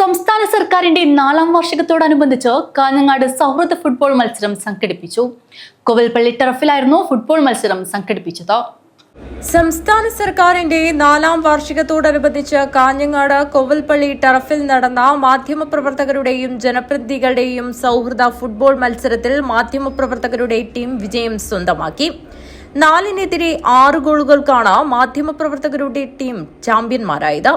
സംസ്ഥാന സർക്കാരിന്റെ നാലാം വാർഷികത്തോടനുബന്ധിച്ച് കാഞ്ഞങ്ങാട് സൗഹൃദ ഫുട്ബോൾ മത്സരം സംഘടിപ്പിച്ചു. കോവൽപ്പള്ളി ടർഫിലായിരുന്നു ഫുട്ബോൾ മത്സരം സംഘടിപ്പിച്ചത്. സംസ്ഥാന സർക്കാരിന്റെ നാലാം വാർഷികത്തോടനുബന്ധിച്ച് കാഞ്ഞങ്ങാട് കൊവൽപ്പള്ളി ടർഫിൽ നടന്ന മാധ്യമപ്രവർത്തകരുടെയും ജനപ്രതിനിധികളുടെയും സൗഹൃദ ഫുട്ബോൾ മത്സരത്തിൽ മാധ്യമപ്രവർത്തകരുടെ ടീം വിജയം സ്വന്തമാക്കി. നാലിനെതിരെ ആറ് ഗോളുകൾക്കാണ് മാധ്യമപ്രവർത്തകരുടെ ടീം ചാമ്പ്യന്മാരായത്.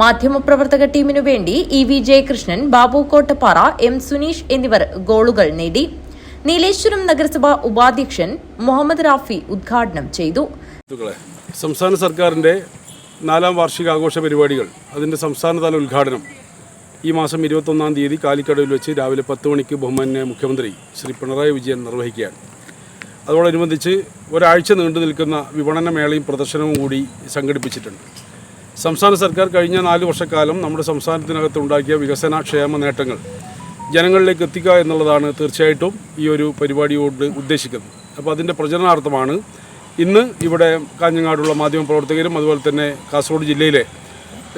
മാധ്യമപ്രവർത്തക ടീമിനു വേണ്ടി E V Jayakrishnan Babu Kottappara M Suneesh എന്നിവർ ഗോളുകൾ നേടി. നീലേശ്വരം നഗരസഭാ ഉപാധ്യക്ഷൻ മുഹമ്മദ് റാഫി ഉദ്ഘാടനം ചെയ്തു. സംസ്ഥാന സർക്കാരിന്റെ നാലാം വാർഷിക ആഘോഷ പരിപാടികൾ അതിന്റെ സംസ്ഥാനതല ഉദ്ഘാടനം ഈ മാസം ഇരുപത്തൊന്നാം തീയതി കാലിക്കടവിൽ വെച്ച് രാവിലെ പത്ത് മണിക്ക് ബഹുമാന്യ മുഖ്യമന്ത്രി ശ്രീ പിണറായി വിജയൻ നിർവഹിക്കുകയാണ്. അതോടനുബന്ധിച്ച് ഒരാഴ്ച നീണ്ടു നിൽക്കുന്ന വിപണന മേളയും പ്രദർശനവും കൂടി സംഘടിപ്പിച്ചിട്ടുണ്ട്. സംസ്ഥാന സർക്കാർ കഴിഞ്ഞ നാല് വർഷക്കാലം നമ്മുടെ സംസ്ഥാനത്തിനകത്ത് ഉണ്ടാക്കിയ വികസന ക്ഷേമ നേട്ടങ്ങൾ ജനങ്ങളിലേക്ക് എത്തിക്കുക എന്നുള്ളതാണ് തീർച്ചയായിട്ടും ഈ ഒരു പരിപാടിയോട് ഉദ്ദേശിക്കുന്നത്. അപ്പോൾ അതിന്റെ പ്രചരണാർത്ഥമാണ് ഇന്ന് ഇവിടെ കാഞ്ഞങ്ങാടുള്ള മാധ്യമപ്രവർത്തകരും അതുപോലെ തന്നെ കാസർഗോഡ് ജില്ലയിലെ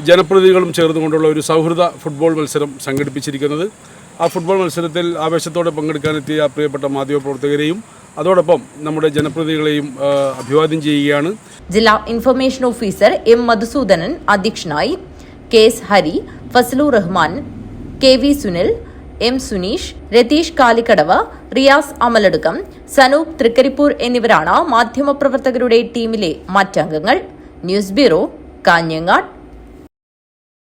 ജനപ്രതിനിധികളും ചേർന്നുകൊണ്ടുള്ള ഒരു സൗഹൃദ ഫുട്ബോൾ മത്സരം സംഘടിപ്പിച്ചിരിക്കുന്നത്. ആ ഫുട്ബോൾ മത്സരത്തിൽ ആവേശത്തോടെ പങ്കെടുക്കാനെത്തിയ പ്രിയപ്പെട്ട മാധ്യമപ്രവർത്തകരെയും അതോടൊപ്പം നമ്മുടെ ജനപ്രതിനിധികളെയും അഭിവാദ്യം ചെയ്യുകയാണ്. ജില്ലാ ഇൻഫർമേഷൻ ഓഫീസർ എം മധുസൂദനൻ അധ്യക്ഷനായി K S Hari Fazalu Rahman K V Sunil M Suneesh Ratheesh Kalikkadavu Riyas Amaladukkam Sanoop Thrikaripur എന്നിവരാണ് മാധ്യമപ്രവർത്തകരുടെ ടീമിലെ മറ്റംഗങ്ങൾ. News bureau Kanhangad.